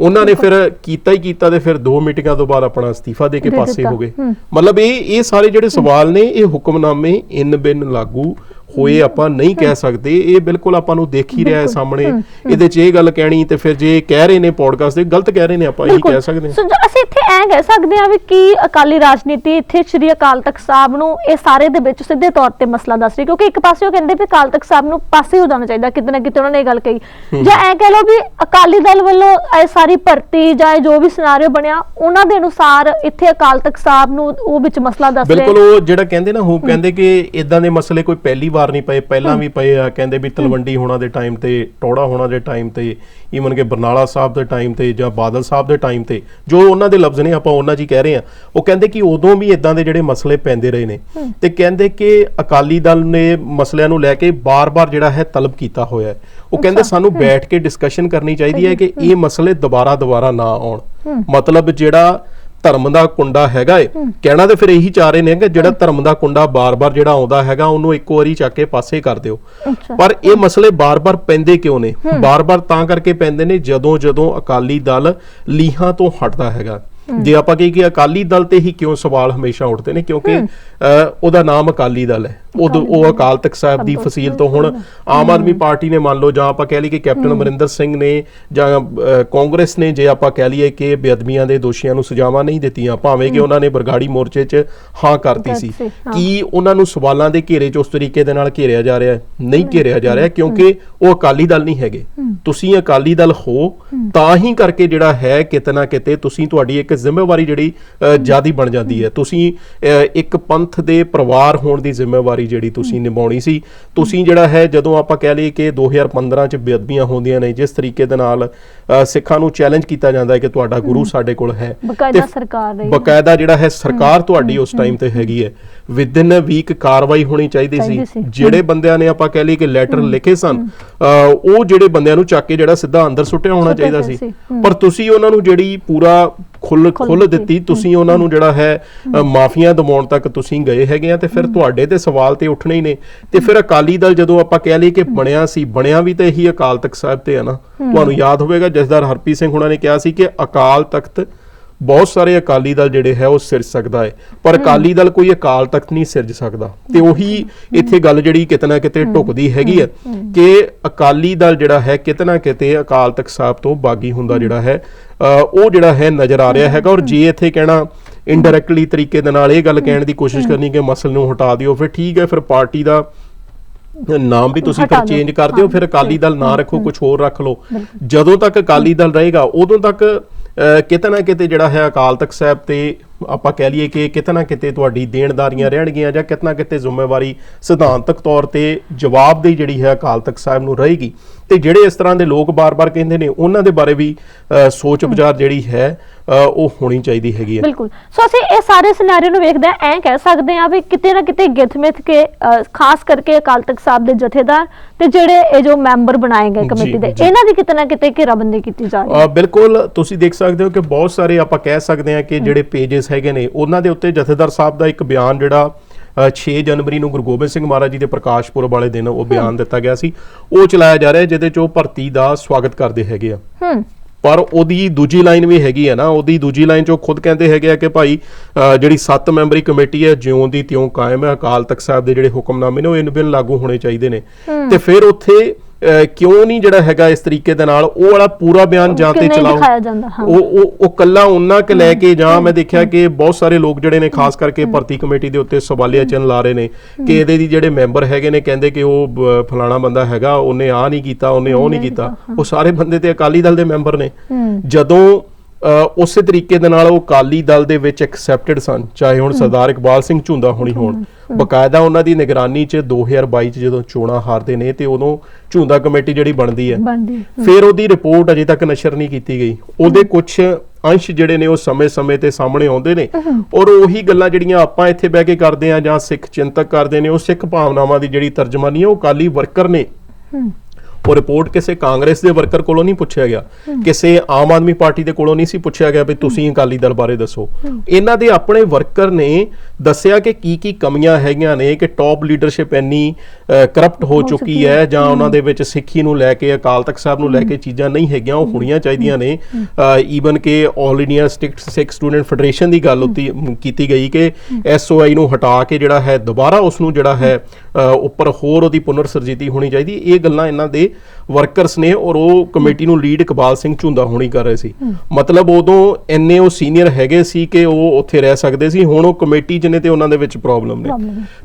ਉਹਨਾਂ ਨੇ ਫਿਰ ਕੀਤਾ ਹੀ ਕੀਤਾ ਤੇ ਫਿਰ ਦੋ ਮੀਟਿੰਗਾਂ ਤੋਂ ਬਾਅਦ ਆਪਣਾ ਅਸਤੀਫਾ ਦੇ ਕੇ ਪਾਸੇ। ਹੋ ਗਏ ਮਤਲਬ ਇਹ ਇਹ ਸਾਰੇ ਜਿਹੜੇ ਸਵਾਲ ਨੇ ਇਹ ਹੁਕਮਨਾਮੇ ਇਨ ਬਿਨ ਲਾਗੂ ਹੋਏ ਆਪਾਂ ਨਹੀਂ ਕਹਿ ਸਕਦੇ ਇਹ ਬਿਲਕੁਲ ਆਪਾਂ ਨੂੰ ਦੇਖ ਹੀ ਰਿਹਾ ਹੈ ਸਾਹਮਣੇ। ਇਹਦੇ 'ਚ ਇਹ ਗੱਲ ਕਹਿਣੀ ਤੇ ਫਿਰ ਜੇ ਕਹਿ ਰਹੇ ਨੇ ਪੋਡਕਾਸਟ ਦੇ ਗਲਤ ਕਹਿ ਰਹੇ ਨੇ ਆਪਾਂ ਇਹ। ਕਹਿ ਸਕਦੇ ਹਾਂ। ਸੋ ਅਸੀਂ ਇੱਥੇ ਐ ਕਹਿ ਸਕਦੇ ਹਾਂ ਵੀ ਕੀ ਅਕਾਲੀ ਰਾਜਨੀਤੀ ਇੱਥੇ ਸ਼੍ਰੀ ਅਕਾਲ ਤਖਤ ਸਾਹਿਬ ਨੂੰ ਇਹ ਸਾਰੇ ਦੇ ਵਿੱਚ ਸਿੱਧੇ ਤੌਰ ਤੇ ਮਸਲਾ ਦੱਸ ਰਹੀ ਕਿਉਂਕਿ ਇੱਕ ਪਾਸੇ ਉਹ ਕਹਿੰਦੇ ਵੀ ਅਕਾਲ ਤਖਤ ਸਾਹਿਬ ਨੂੰ ਪਾਸੇ ਹੋ ਜਾਣਾ ਚਾਹੀਦਾ ਕਿਤੇ ਨਾ ਕਿਤੇ ਉਹਨਾਂ ਨੇ ਇਹ ਗੱਲ ਕਹੀ। ਜਾਂ ਐ ਕਹਿ ਲਓ ਵੀ ਅਕਾਲੀ ਦਲ ਵੱਲੋਂ ਇਹ ਸਾਰੀ ਭਰਤੀ ਜਾਂ ਜੋ ਵੀ ਸਿਨਾਰੀਓ ਬਣਿਆ ਉਹਨਾਂ ਦੇ ਅਨੁਸਾਰ ਇੱਥੇ ਅਕਾਲ ਤਖਤ ਸਾਹਿਬ ਨੂੰ ਉਹ ਵਿੱਚ ਮਸਲਾ ਦੱਸ ਰਹੇ ਬਿਲਕੁਲ ਉਹ ਜਿਹੜਾ ਕਹਿੰਦੇ ਨਾ ਉਹ ਕਹਿੰਦੇ ਕਿ ਇਦਾਂ ਦੇ ਮਸਲੇ ਕੋਈ ਪਹਿਲੀ ਵਾਰ ਨਹੀਂ ਪਏ ਪਹਿਲਾਂ ਵੀ ਪਏ ਆ ਕਹਿੰਦੇ ਵੀ ਤਲਵੰਡੀ ਹੋਣਾ ਦੇ ਟਾਈਮ ਤੇ ਟੋੜਾ ਹੋਣਾ ਦੇ ਟਾਈਮ ਤੇ ਈਵਨ ਕਿ ਬਰਨਾਲਾ ਸਾਹਿਬ ਦੇ ਟਾਈਮ ਤੇ ਜਾਂ ਬਾਦਲ ਸਾਹਿਬ ਦੇ ਟਾਈਮ ਤੇ ਜੋ ਉਹਨਾਂ ਦੇ ਲਫ਼ਜ਼ ਨੇ ਆਪਾਂ ਉਹਨਾਂ ਹੀ ਕਹਿ ਰਹੇ ਆ ਉਹ ਕਹਿੰਦੇ ਕਿ ਉਦੋਂ ਵੀ ਇਦਾਂ ਦੇ ਜਿਹੜੇ ਮਸਲੇ ਪੈਂਦੇ ਰਹੇ ਨੇ। ਤੇ ਕਹਿੰਦੇ ਕਿ ਅਕਾਲੀ ਦਲ ਨੇ ਮਸਲਿਆਂ ਨੂੰ ਲੈ ਕੇ ਬਾਰ-ਬਾਰ ਜਿਹੜਾ ਹੈ ਤਲਬ ਕੀਤਾ ਹੋਇਆ ਹੈ। ਉਹ ਕਹਿੰਦੇ ਸਾਨੂੰ ਬੈਠ ਕੇ ਡਿਸਕਸ਼ਨ ਕਰਨੀ ਚਾਹੀਦੀ ਹੈ ਕਿ ਇਹ ਮਸਲੇ ਦੁਬਾਰਾ ਦੁਬਾਰਾ ਨਾ ਆਉਣ। ਮਤਲਬ ਜਿਹੜਾ ਧਰਮ ਦਾ ਕੁੰਡਾ ਹੈਗਾ ਏ। ਕਹਿਣਾ ਤੇ ਫਿਰ ਇਹੀ ਚਾਹ ਰਹੇ ਨੇ ਕਿ ਜਿਹੜਾ ਧਰਮ ਦਾ ਕੁੰਡਾ ਬਾਰ-ਬਾਰ ਜਿਹੜਾ ਆਉਂਦਾ ਹੈਗਾ ਉਹਨੂੰ ਇੱਕੋ ਵਾਰੀ ਚੱਕ ਕੇ ਪਾਸੇ ਕਰ ਦਿਓ। ਪਰ ਇਹ ਮਸਲੇ ਬਾਰ-ਬਾਰ ਪੈਂਦੇ ਕਿਉਂ ਨੇ? ਬਾਰ-ਬਾਰ ਤਾਂ ਕਰਕੇ ਪੈਂਦੇ ਨੇ ਜਦੋਂ ਜਦੋਂ ਅਕਾਲੀ ਦਲ ਲੀਹਾਂ ਤੋਂ ਹਟਦਾ ਹੈਗਾ। ਜੇ ਆਪਾਂ ਕਹੀਏ ਕਿ ਅਕਾਲੀ ਦਲ ਤੇ ਹੀ ਕਿਉਂ ਸਵਾਲ ਹਮੇਸ਼ਾ ਉੱਠਦੇ ਨੇ ਕਿਉਂਕਿ ਉਹਦਾ ਨਾਮ ਅਕਾਲੀ ਦਲ ਹੈ। ਉਦੋਂ ਉਹ ਅਕਾਲ ਤਖਤ ਸਾਹਿਬ ਦੀ ਫਸੀਲ ਤੋਂ ਹੁਣ ਆਮ ਆਦਮੀ ਪਾਰਟੀ ਨੇ ਮੰਨ ਲਓ ਜਾਂ ਆਪਾਂ ਕਹਿ ਲਈਏ ਕਿ ਕੈਪਟਨ ਅਮਰਿੰਦਰ ਸਿੰਘ ਨੇ ਜਾਂ ਕਾਂਗਰਸ ਨੇ ਜੇ ਆਪਾਂ ਕਹਿ ਲਈਏ ਕਿ ਬੇਅਦਬੀਆਂ ਦੇ ਦੋਸ਼ੀਆਂ ਨੂੰ ਸਜ਼ਾਵਾਂ ਨਹੀਂ ਦਿੱਤੀਆਂ ਭਾਵੇਂ ਕਿ ਉਹਨਾਂ ਨੇ ਬਰਗਾੜੀ ਮੋਰਚੇ 'ਚ ਹਾਂ ਕਰਤੀ ਸੀ। ਕੀ ਉਹਨਾਂ ਨੂੰ ਸਵਾਲਾਂ ਦੇ ਘੇਰੇ 'ਚ ਉਸ ਤਰੀਕੇ ਦੇ ਨਾਲ ਘੇਰਿਆ ਜਾ ਰਿਹਾ ਹੈ? ਨਹੀਂ ਘੇਰਿਆ ਜਾ ਰਿਹਾ ਕਿਉਂਕਿ ਉਹ ਅਕਾਲੀ ਦਲ ਨਹੀਂ ਹੈਗੇ। ਤੁਸੀਂ ਅਕਾਲੀ ਦਲ ਹੋ। ਤਾਂ ਹੀ ਕਰਕੇ ਜਿਹੜਾ ਹੈ ਕਿਤੇ ਨਾ ਕਿਤੇ ਤੁਸੀਂ ਤੁਹਾਡੀ ਇੱਕ ਜ਼ਿੰਮੇਵਾਰੀ ਜਿਹੜੀ ਜ਼ਿਆਦੀ ਬਣ ਜਾਂਦੀ ਹੈ। ਤੁਸੀਂ ਇੱਕ ਪੰਥ ਦੇ ਪਰਿਵਾਰ ਹੋਣ ਦੀ ਜ਼ਿੰਮੇਵਾਰੀ ਜਿਹੜੀ ਤੁਸੀਂ ਨਿਭਾਉਣੀ ਸੀ ਤੁਸੀਂ ਜਿਹੜਾ ਹੈ ਜਦੋਂ ਆਪਾਂ ਕਹਿ ਲਈਏ ਕਿ 2015 ਚ ਬੇਅਦਬੀਆਂ ਹੁੰਦੀਆਂ ਨੇ ਜਿਸ ਤਰੀਕੇ ਦੇ ਨਾਲ ਸਿੱਖਾਂ ਨੂੰ ਚੈਲੰਜ ਕੀਤਾ ਜਾਂਦਾ ਹੈ ਕਿ ਤੁਹਾਡਾ ਗੁਰੂ ਸਾਡੇ ਕੋਲ ਹੈ। ਬਕਾਇਦਾ ਸਰਕਾਰ ਰਹੀ। ਬਕਾਇਦਾ ਜਿਹੜਾ ਹੈ ਸਰਕਾਰ ਤੁਹਾਡੀ ਉਸ ਟਾਈਮ ਤੇ ਹੈਗੀ ਹੈ। ਵਿਦਿਨ ਵੀਕ ਕਾਰਵਾਈ ਹੋਣੀ ਚਾਹੀਦੀ ਸੀ। ਜਿਹੜੇ ਬੰਦਿਆਂ ਨੇ ਆਪਾਂ ਕਹਿ ਲਈ ਕਿ ਲੈਟਰ ਲਿਖੇ ਸਨ ਉਹ ਜਿਹੜੇ ਬੰਦਿਆਂ ਨੂੰ ਚੱਕ ਕੇ ਜਿਹੜਾ ਸਿੱਧਾ ਅੰਦਰ ਸੁੱਟਿਆ ਹੋਣਾ ਚਾਹੀਦਾ ਸੀ। ਪਰ ਤੁਸੀਂ ਉਹਨਾਂ ਨੂੰ ਜਿਹੜੀ ਪੂਰਾ ਖੁੱਲ ਖੁੱਲ ਦਿੱਤੀ। ਤੁਸੀਂ ਉਹਨਾਂ ਨੂੰ ਜਿਹੜਾ ਹੈ ਮਾਫੀਆਂ ਦਵਾਉਣ ਤੱਕ ਤੁਸੀਂ ਗਏ ਹੈਗੇ ਆ ਤੇ ਫਿਰ ਤੁਹਾਡੇ ਤੇ ਸਵਾਲ ਤੇ ਉੱਠਣੇ ਹੀ ਨੇ। ਤੇ ਫਿਰ ਅਕਾਲੀ ਦਲ ਜਦੋਂ ਆਪਾਂ ਕਹਿ ਲਈ ਕਿ ਬਣਿਆ ਸੀ ਬਣਿਆ ਵੀ ਤਾਂ ਇਹੀ ਅਕਾਲ ਤਖਤ ਸਾਹਿਬ ਤੇ ਆ ਨਾ। ਤੁਹਾਨੂੰ ਯਾਦ ਹੋਵੇਗਾ ਜਸਦਾਰ ਹਰਪ੍ਰੀਤ ਸਿੰਘ ਹੁਣਾਂ ਨੇ ਕਿਹਾ ਸੀ ਕਿ ਅਕਾਲ ਤਖਤ ਬਹੁਤ ਸਾਰੇ ਅਕਾਲੀ ਦਲ ਜਿਹੜੇ ਹੈ ਉਹ ਸਿਰਜ ਸਕਦਾ ਹੈ। ਪਰ ਅਕਾਲੀ ਦਲ ਕੋਈ ਅਕਾਲ ਤਖਤ ਨਹੀਂ ਸਿਰਜ ਸਕਦਾ। ਤੇ ਉਹੀ ਇੱਥੇ ਗੱਲ ਜਿਹੜੀ ਕਿਤੇ ਨਾ ਕਿਤੇ ਢੁਕਦੀ ਹੈਗੀ ਹੈ ਕਿ ਅਕਾਲੀ ਦਲ ਜਿਹੜਾ ਹੈ ਕਿਤੇ ਨਾ ਕਿਤੇ ਅਕਾਲ ਤਖਤ ਸਾਹਿਬ ਤੋਂ ਬਾਗੀ ਹੁੰਦਾ ਜਿਹੜਾ ਹੈ ਉਹ ਜਿਹੜਾ ਹੈ ਨਜ਼ਰ ਆ ਰਿਹਾ ਹੈਗਾ। ਔਰ ਜੇ ਇੱਥੇ ਕਹਿਣਾ ਇਨਡਾਇਰੈਕਟਲੀ ਤਰੀਕੇ ਦੇ ਨਾਲ ਇਹ ਗੱਲ ਕਹਿਣ ਦੀ ਕੋਸ਼ਿਸ਼ ਕਰਨੀ ਕਿ ਮਸਲ ਨੂੰ ਹਟਾ ਦਿਓ ਫਿਰ ਠੀਕ ਹੈ ਫਿਰ ਪਾਰਟੀ ਦਾ ਨਾਮ ਵੀ ਤੁਸੀਂ ਫਿਰ। ਚੇਂਜ ਕਰ ਦਿਓ ਫਿਰ ਅਕਾਲੀ ਦਲ ਨਾ ਰੱਖੋ ਕੁਝ ਹੋਰ ਰੱਖ ਲਓ। ਜਦੋਂ ਤੱਕ ਅਕਾਲੀ ਦਲ ਰਹੇਗਾ ਉਦੋਂ ਤੱਕ ਕਿਤੇ ਨਾ ਕਿਤੇ ਜਿਹੜਾ ਹੈ ਅਕਾਲ ਤਖਤ ਸਾਹਿਬ ਤੇ ਆਪਾਂ ਕਹਿ ਲਈਏ ਕਿ ਕਿਤੇ ਨਾ ਕਿਤੇ ਤੁਹਾਡੀ ਦੇਣਦਾਰੀਆਂ ਰਹਿਣਗੀਆਂ ਜਾਂ ਕਿਤੇ ਨਾ ਕਿਤੇ ਜ਼ਿੰਮੇਵਾਰੀ ਸਿਧਾਂਤਕ ਤੌਰ ਤੇ ਜਵਾਬਦੇਹੀ ਜਿਹੜੀ ਹੈ ਅਕਾਲ ਤਖਤ ਸਾਹਿਬ ਨੂੰ ਰਹੇਗੀ। ਤੇ ਜਿਹੜੇ ਇਸ ਤਰ੍ਹਾਂ ਦੇ ਲੋਕ ਬਾਰ-ਬਾਰ ਕਹਿੰਦੇ ਨੇ ਉਹਨਾਂ ਦੇ ਬਾਰੇ ਵੀ ਸੋਚ ਵਿਚਾਰ ਜਿਹੜੀ ਹੈ ਉਹ ਹੋਣੀ ਚਾਹੀਦੀ ਹੈਗੀ ਹੈ। ਬਿਲਕੁਲ। ਸੋ ਅਸੀਂ ਇਹ ਸਾਰੇ ਸਿਨੈਰੀਓ ਨੂੰ ਵੇਖਦੇ ਐ ਕਹਿ ਸਕਦੇ ਹਾਂ ਵੀ ਕਿਤੇ ਨਾ ਕਿਤੇ ਗਿੱਥ-ਮਿੱਥ ਕੇ ਖਾਸ ਕਰਕੇ ਅਕਾਲ ਤਖਤ ਸਾਹਿਬ ਦੇ ਜਥੇਦਾਰ ਤੇ ਜਿਹੜੇ ਇਹ ਜੋ ਮੈਂਬਰ ਬਣਾਏ ਗਏ ਕਮੇਟੀ ਦੇ। ਇਹਨਾਂ ਦੀ ਕਿਤੇ ਨਾ ਕਿਤੇ ਘੇਰਾਬੰਦੀ ਕੀਤੀ ਜਾ ਰਹੀ ਹੈ। ਬਿਲਕੁਲ ਤੁਸੀਂ ਦੇਖ ਸਕਦੇ ਹੋ ਕਿ ਬਹੁਤ ਸਾਰੇ ਆਪਾਂ ਕਹਿ ਸਕਦੇ ਹਾਂ ਕਿ ਜਿਹੜੇ ਪੇजेस ਹੈਗੇ ਨੇ। ਉਹਨਾਂ ਦੇ ਉੱਤੇ ਜਥੇਦਾਰ ਸਾਹਿਬ ਦਾ ਇੱਕ ਬਿਆਨ ਜਿਹੜਾ ਅ, 6 ਜਨਵਰੀ ਨੂੰ ਗੁਰੂ ਗੋਬਿੰਦ ਸਿੰਘ ਮਹਾਰਾਜ ਜੀ ਦੇ ਪ੍ਰਕਾਸ਼ ਪੁਰਬ ਵਾਲੇ ਦਿਨ ਉਹ ਬਿਆਨ ਦਿੱਤਾ ਗਿਆ ਸੀ। ਉਹ ਚਲਾਇਆ ਜਾ ਰਿਹਾ ਜਿਦੇ ਚ ਉਹ ਭਰਤੀ ਦਾ ਸਵਾਗਤ ਕਰਦੇ ਹੈਗੇ ਆ। ਹੂੰ। ਪਰ ਉਹਦੀ ਦੂਜੀ ਲਾਈਨ ਵੀ ਹੈਗੀ ਹੈ ਨਾ ਉਹਦੀ ਦੂਜੀ ਲਾਈਨ 'ਚ ਉਹ ਖੁਦ ਕਹਿੰਦੇ ਹੈਗੇ ਆ ਕਿ ਭਾਈ ਜਿਹੜੀ 7 ਮੈਂਬਰੀ ਕਮੇਟੀ ਹੈ ਜਿਉਂ ਦੀ ਤਿਉਂ ਕਾਇਮ ਹੈ ਅਕਾਲ ਤਖਤ ਸਾਹਿਬ ਦੇ ਜਿਹੜੇ ਹੁਕਮਨਾਮੇ ਨੇ ਉਹ ਇਨ ਬਿਨ ਲਾਗੂ ਹੋਣੇ ਚਾਹੀਦੇ ਨੇ। ਤੇ ਫਿਰ ਉੱਥੇ ਕਿਉਂ ਨਹੀਂ ਜਿਹੜਾ ਹੈਗਾ ਇਸ ਤਰੀਕੇ ਦੇ ਨਾਲ? ਉਹ ਵਾਲਾ ਪੂਰਾ ਬਿਆਨ ਜਾਂ ਤੇ ਚਲਾਓ। ਉਹ ਉਹ ਉਹ ਕੱਲਾ ਉਹਨਾਂ ਕਿ ਲੈ ਕੇ ਜਾਂ ਮੈਂ ਦੇਖਿਆ ਕਿ ਬਹੁਤ ਸਾਰੇ ਲੋਕ ਜਿਹੜੇ ਨੇ ਖਾਸ ਕਰਕੇ ਭਰਤੀ ਕਮੇਟੀ ਦੇ ਉੱਤੇ ਸਵਾਲੀਆ ਚਿੰਨ੍ਹ ਲਾ ਰਹੇ ਨੇ ਕਿ ਇਹਦੇ ਦੀ ਜਿਹੜੇ ਮੈਂਬਰ ਹੈਗੇ ਨੇ ਕਹਿੰਦੇ ਕਿ ਉਹ ਫਲਾਣਾ ਬੰਦਾ ਹੈਗਾ ਉਹਨੇ ਆ ਨਹੀਂ ਕੀਤਾ ਉਹਨੇ ਉਹ ਨਹੀਂ ਕੀਤਾ। ਉਹ ਸਾਰੇ ਬੰਦੇ ਤੇ ਅਕਾਲੀ ਦਲ ਦੇ ਮੈਂਬਰ ਨੇ। ਜਦੋਂ ਉਸੇ ਤਰੀਕੇ ਦੇ ਨਾਲ ਉਹ ਅਕਾਲੀ ਦਲ ਦੇ ਵਿੱਚ ਐਕਸੈਪਟਡ ਸਨ ਚਾਹੇ ਹੁਣ ਸਰਦਾਰ ਇਕਬਾਲ ਸਿੰਘ ਝੁੰਦਾ ਹੋਣੀ ਹੋਣ। ਬਕਾਇਦਾ ਉਹਨਾਂ ਦੀ ਨਿਗਰਾਨੀ 'ਚ 2022 'ਚ ਜਦੋਂ ਚੋਣਾਂ ਹਾਰਦੇ ਨੇ ਤੇ ਉਦੋਂ ਝੁੰਦਾ ਕਮੇਟੀ ਜਿਹੜੀ ਬਣਦੀ ਹੈ ਫਿਰ ਉਹਦੀ ਰਿਪੋਰਟ ਅਜੇ ਤੱਕ ਨਸ਼ਰ ਨਹੀਂ ਕੀਤੀ ਗਈ। ਉਹਦੇ ਕੁਝ ਅੰਸ਼ ਜਿਹੜੇ ਨੇ ਉਹ ਸਮੇਂ-ਸਮੇਂ ਤੇ ਸਾਹਮਣੇ ਆਉਂਦੇ ਨੇ ਔਰ ਉਹੀ ਗੱਲਾਂ ਜਿਹੜੀਆਂ ਆਪਾਂ ਇੱਥੇ ਬਹਿ ਕੇ ਕਰਦੇ ਆ ਜਾਂ ਸਿੱਖ ਚਿੰਤਕ ਕਰਦੇ ਨੇ ਉਹ ਸਿੱਖ ਭਾਵਨਾਵਾਂ ਦੀ ਜਿਹੜੀ ਤਰਜਮਾਨੀ ਹੈ ਉਹ ਕਾਲੀ ਵਰਕਰ ਨੇ ਉਹ ਰਿਪੋਰਟ ਕਿਸੇ ਕਾਂਗਰਸ ਦੇ ਵਰਕਰ ਕੋਲੋਂ ਨਹੀਂ ਪੁੱਛਿਆ ਗਿਆ। ਕਿਸੇ ਆਮ ਆਦਮੀ ਪਾਰਟੀ ਦੇ ਕੋਲੋਂ ਨਹੀਂ ਸੀ ਪੁੱਛਿਆ ਗਿਆ ਵੀ ਤੁਸੀਂ ਅਕਾਲੀ ਦਲ ਬਾਰੇ ਦੱਸੋ। ਇਹਨਾਂ ਦੇ ਆਪਣੇ ਵਰਕਰ ਨੇ ਦੱਸਿਆ ਕਿ ਕੀ ਕੀ ਕਮੀਆਂ ਹੈਗੀਆਂ ਨੇ ਕਿ ਟੌਪ ਲੀਡਰਸ਼ਿਪ ਇੰਨੀ ਕਰਪਟ ਹੋ ਚੁੱਕੀ ਹੈ ਜਾਂ ਉਹਨਾਂ ਦੇ ਵਿੱਚ ਸਿੱਖੀ ਨੂੰ ਲੈ ਕੇ ਅਕਾਲ ਤਖਤ ਸਾਹਿਬ ਨੂੰ ਲੈ ਕੇ ਚੀਜ਼ਾਂ ਨਹੀਂ ਹੈਗੀਆਂ ਉਹ ਹੋਣੀਆਂ ਚਾਹੀਦੀਆਂ ਨੇ। ਈਵਨ ਕਿ 올 ਇੰਡੀਆ ਸਟਿਕਟ ਸਿੱਖ ਸਟੂਡੈਂਟ ਫੈਡਰੇਸ਼ਨ ਦੀ ਗੱਲ ਉੱਤੀ ਕੀਤੀ ਗਈ ਕਿ ਐਸਓਆਈ ਨੂੰ ਹਟਾ ਕੇ ਜਿਹੜਾ ਹੈ ਦੁਬਾਰਾ ਉਸ ਨੂੰ ਜਿਹੜਾ ਹੈ ਉੱਪਰ ਹੋਰ ਉਹਦੀ ਪੁਨਰ ਸਰਜੀਤੀ ਹੋਣੀ ਚਾਹੀਦੀ। ਇਹ ਗੱਲਾਂ ਇਹਨਾਂ ਦੇ ਵਰਕਰਸ ਨੇ ਔਰ ਉਹ ਕਮੇਟੀ ਨੂੰ ਲੀਡ ਇਕਬਾਲ ਸਿੰਘ ਝੁੰਦਾ ਹੋਣੀ ਕਰ ਰਹੇ ਸੀ। ਮਤਲਬ ਉਦੋਂ ਇੰਨੇ ਉਹ ਸੀਨੀਅਰ ਹੈਗੇ ਸੀ ਕਿ ਉਹ ਉੱਥੇ ਰਹਿ ਸਕਦੇ ਸੀ। ਹੁਣ ਉਹ ਕਮੇਟੀ ਚ ਨੇ ਤੇ ਉਹਨਾਂ ਦੇ ਵਿੱਚ ਪ੍ਰੋਬਲਮ ਨੇ।